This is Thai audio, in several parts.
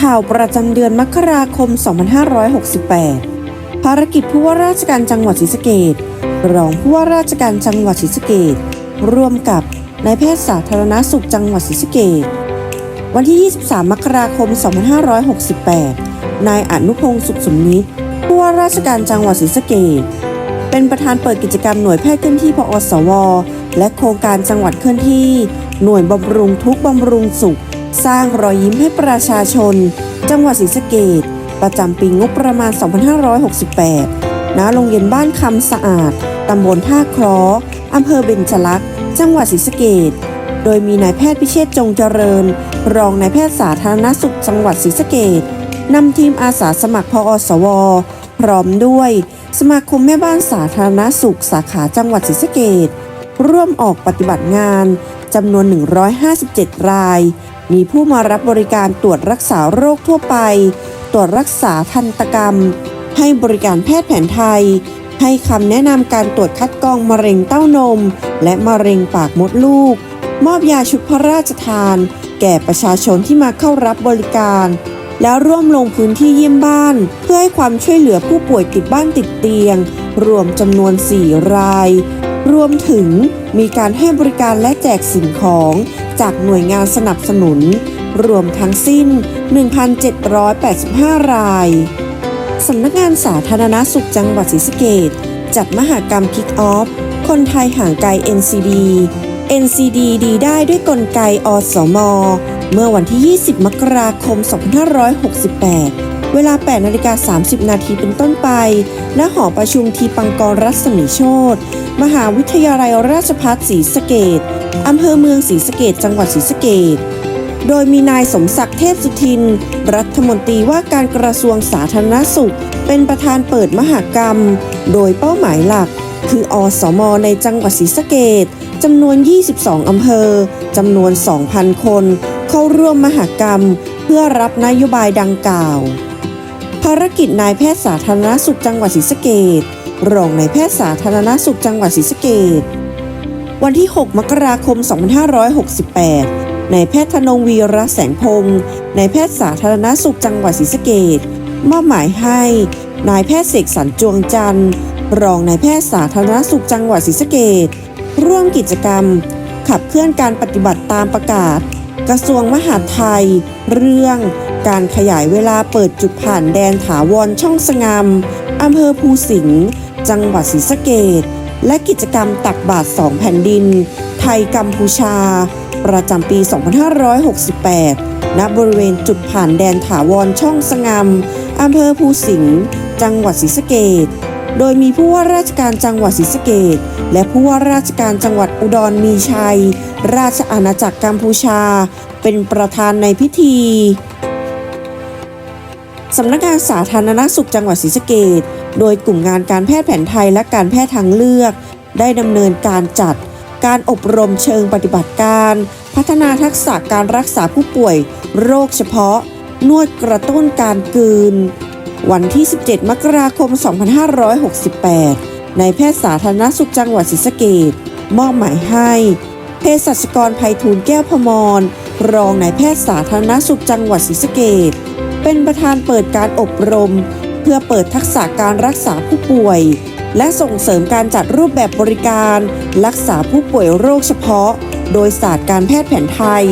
ข่าวประจำเดือนมกราคม 2568 ภารกิจผู้ว่าราชการจังหวัดศรีสะเกษรองผู้ว่าราชการจังหวัดศรีสะเกษร่วมกับนายแพทย์สาธารณสุขจังหวัดศรีสะเกษวันที่ 23 มกราคม 2568 นายอนุพงศ์สุขสมนิตผู้ว่าราชการจังหวัดศรีสะเกษเป็นประธานเปิดกิจกรรมหน่วยแพทย์เคลื่อนที่พอสว และโครงการจังหวัดเคลื่อนที่ หน่วยบำรุงทุกบำรุงสุข สร้างรอยยิ้มให้ประชาชน จังหวัดศรีสะเกษประจำปีงบประมาณ 2568 ณ โรงเรียนบ้านคำสะอาด ตำบลท่าคล้ออำเภอเบญจลักษณ์จังหวัดศรีสะเกษโดยมีนายแพทย์พิเชษจงเจริญ รองนายแพทย์สาธารณสุขจังหวัดศรีสะเกษนำทีมอาสาสมัครพอสว พร้อมด้วย สมาคมแม่บ้านสาธารณสุข สาขาจังหวัดศรีสะเกษร่วมออกปฏิบัติงานจำนวน 157 ราย มีผู้มารับบริการตรวจรักษาโรคทั่วไป ตรวจรักษาทันตกรรม ให้บริการแพทย์แผนไทย ให้คำแนะนำการตรวจคัดกรองมะเร็งเต้านม และมะเร็งปากมดลูก มอบยาชุดพระราชทาน แก่ประชาชนที่มาเข้ารับบริการ แล้วร่วมลงพื้นที่เยี่ยมบ้าน เพื่อให้ความช่วยเหลือผู้ป่วยติดบ้านติดเตียง รวมจำนวน 4 ราย รวมถึงมีการให้บริการและแจกสิ่งของ จากหน่วยงานสนับสนุน รวมทั้งสิ้น 1,785 รายสำนักงานสาธารณสุขจังหวัดศรีสะเกษจัดมหากรรมคิกออฟ คนไทยห่างไกล NCD NCD ดีได้ด้วยกลไกอสม เมื่อวันที่ 20 มกราคม 2568 เวลา 8นาฬิกา30 นาทีเป็นต้นไป ณ หอประชุมทีปังกรรัศมีโชตมหาวิทยาลัยราชภัฏศรีสะเกดอำเภอเมืองศรีสะเกดจังหวัดศรีสะเกดโดยมีนายสมศักดิ์เทพสุทิน รัฐมนตรีว่าการกระทรวงสาธารณสุข เป็นประธานเปิดมหากรรม โดยเป้าหมายหลัก คืออสมในจังหวัดศรีสะเกดจำนวน 22 อำเภอ จำนวน 2,000 คน เข้าร่วมมหากรรม เพื่อรับนโยบายดังกล่าว ภารกิจนายแพทย์สาธารณสุขจังหวัดศรีสะเกดรองนายแพทย์สาธารณสุขจังหวัดศรีสะเกดวันที่ 6 มกราคม 2568นายแพทย์ธนงวีระแสงพงศ์นายแพทย์สาธารณสุขจังหวัดศรีสะเกดมอบหมายให้นายแพทย์เสกสรรจวงจันทร์ รองนายแพทย์สาธารณสุขจังหวัดศรีสะเกดร่วมกิจกรรม ขับเคลื่อนการปฏิบัติตามประกาศ กระทรวงมหาดไทย เรื่อง การขยายเวลาเปิดจุดผ่านแดนถาวรช่องสงามอำเภอภูสิงห์จังหวัดศรีสะเกดและกิจกรรมตักบาตรสองแผ่นดิน ไทยกัมพูชา ประจำปี 2568 ณ บริเวณจุดผ่านแดนถาวรช่องสงามอำเภอภูสิงห์จังหวัดศรีสะเกดโดยมีผู้ว่าราชการจังหวัดศรีสะเกดและผู้ว่าราชการจังหวัดอุดรมีชัย ราชอาณาจักรกัมพูชา เป็นประธานในพิธี สำนักงานสาธารณสุขจังหวัดศรีสะเกดโดยกลุ่มงานการแพทย์แผนไทยและการแพทย์ทางเลือก ได้ดำเนินการจัด การอบรมเชิงปฏิบัติการ พัฒนาทักษะการรักษาผู้ป่วย โรคเฉพาะ นวดกระตุ้นการกลืน วันที่ 17 มกราคม 2568 ในแพทย์สาธารณสุขจังหวัดศรีสะเกดมอบหมายให้เภสัชกรภัยทูลแก้วพมร รองนายแพทย์สาธารณสุขจังหวัดศรีสะเกด เป็นประธานเปิดการอบรม เพื่อเปิดทักษะการรักษาผู้ป่วย และส่งเสริมการจัดรูปแบบบริการ รักษาผู้ป่วยโรคเฉพาะ โดยศาสตร์การแพทย์แผนไทย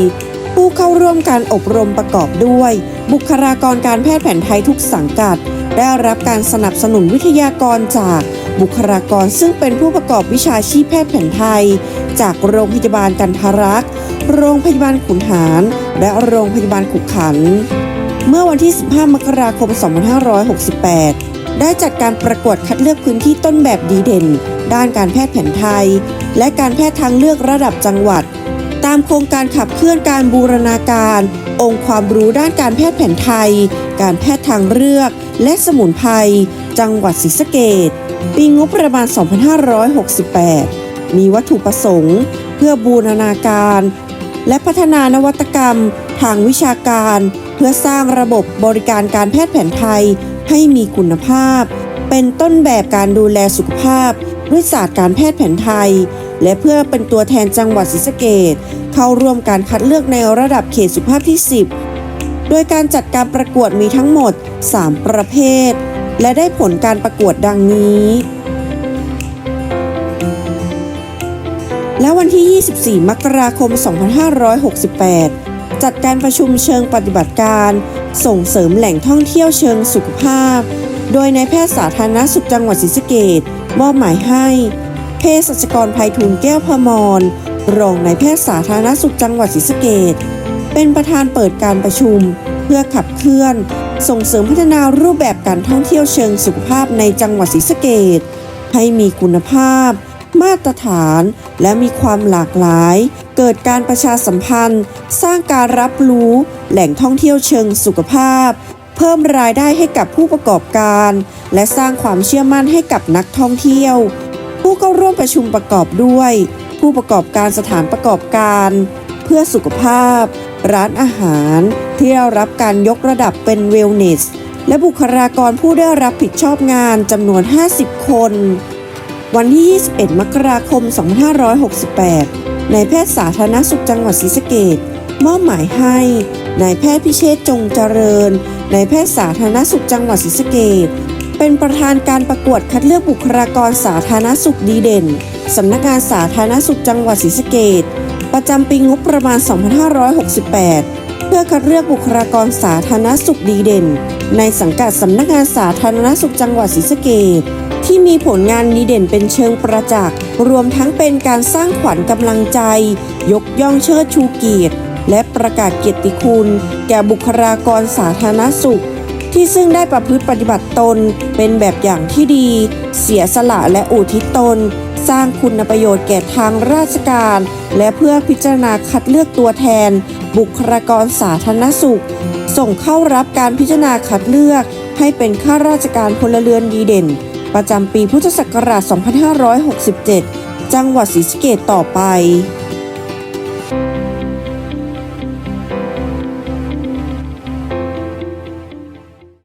ผู้เข้าร่วมการอบรมประกอบด้วย บุคลากรการแพทย์แผนไทยทุกสังกัด ได้รับการสนับสนุนวิทยากรจากบุคลากรซึ่งเป็นผู้ประกอบวิชาชีพแพทย์แผนไทย จากโรงพยาบาลกันทารักษ์ โรงพยาบาลขุนหาร และโรงพยาบาลขุขันธ์ เมื่อวันที่ 15 มกราคม 2568 ได้จัดการประกวดคัดเลือกพื้นที่ต้นแบบดีเด่น ด้านการแพทย์แผนไทย และการแพทย์ทางเลือกระดับจังหวัด ตามโครงการขับเคลื่อนการบูรณาการ องค์ความรู้ด้านการแพทย์แผนไทย การแพทย์ทางเลือก และสมุนไพรจังหวัดศรีสะเกษปีงบประมาณ 2568 มีวัตถุประสงค์ เพื่อบูรณาการ และพัฒนานวัตกรรม ทางวิชาการ เพื่อสร้างระบบบริการการแพทย์แผนไทยให้มีคุณภาพ เป็นต้นแบบการดูแลสุขภาพด้วยศาสตร์การแพทย์แผนไทย และเพื่อเป็นตัวแทนจังหวัดศรีสะเกดเข้าร่วมการคัดเลือกในระดับเขตสุขภาพที่ 10 โดยการจัดการประกวดมีทั้งหมด 3 ประเภท และได้ผลการประกวดดังนี้ และวันที่ 24 มกราคม 2568 จัดการประชุมเชิงปฏิบัติการ ส่งเสริมแหล่งท่องเที่ยวเชิงสุขภาพ โดยนายแพทย์สาธารณสุขจังหวัดศรีสะเกษมอบหมายให้เภสัชกรภัยทูลแก้วพมรรองนายแพทย์สาธารณสุขจังหวัดศรีสะเกษเป็นประธานเปิดการประชุม เพื่อขับเคลื่อน ส่งเสริมพัฒนารูปแบบการท่องเที่ยวเชิงสุขภาพในจังหวัดศรีสะเกษให้มีคุณภาพ มาตรฐาน และมีความหลากหลาย เกิดการประชาสัมพันธ์ สร้างการรับรู้แหล่งท่องเที่ยวเชิงสุขภาพ เพิ่มรายได้ให้กับผู้ประกอบการ และสร้างความเชื่อมั่นให้กับนักท่องเที่ยว ผู้เข้าร่วมประชุมประกอบด้วย ผู้ประกอบการสถานประกอบการ เพื่อสุขภาพ ร้านอาหาร ที่ได้รับการยกระดับเป็นเวลเนสและบุคลากรผู้ได้รับผิดชอบงานจำนวน 50 คน วันที่ 21 มกราคม 2568 นายแพทย์สาธารณสุขจังหวัดศรีสะเกษมอบหมายให้นายแพทย์พิเชษจงเจริญนายแพทย์สาธารณสุขจังหวัดศรีสะเกษเป็นประธานการประกวดคัดเลือกบุคลากรสาธารณสุขดีเด่นสำนักงานสาธารณสุขจังหวัดศรีสะเกษประจำปีงบประมาณ 2568 เพื่อคัดเลือกบุคลากรสาธารณสุขดีเด่น ในสังกัดสำนักงานสาธารณสุขจังหวัดศรีสะเกษ ที่มีผลงานดีเด่นเป็นเชิงประจักษ์ รวมทั้งเป็นการสร้างขวัญกำลังใจ ยกย่องเชิดชูเกียรติ และประกาศเกียรติคุณ แก่บุคลากรสาธารณสุข ที่ซึ่งได้ประพฤติปฏิบัติตน เป็นแบบอย่างที่ดี เสียสละและอุทิศตน สร้างคุณประโยชน์แก่ทางราชการ และเพื่อพิจารณาคัดเลือกตัวแทน บุคลากรสาธารณสุข ส่งเข้ารับการพิจารณาคัดเลือก ให้เป็นข้าราชการพลเรือนดีเด่น ประจำปีพุทธศักราช 2567 จังหวัดศรีสะเกษต่อไป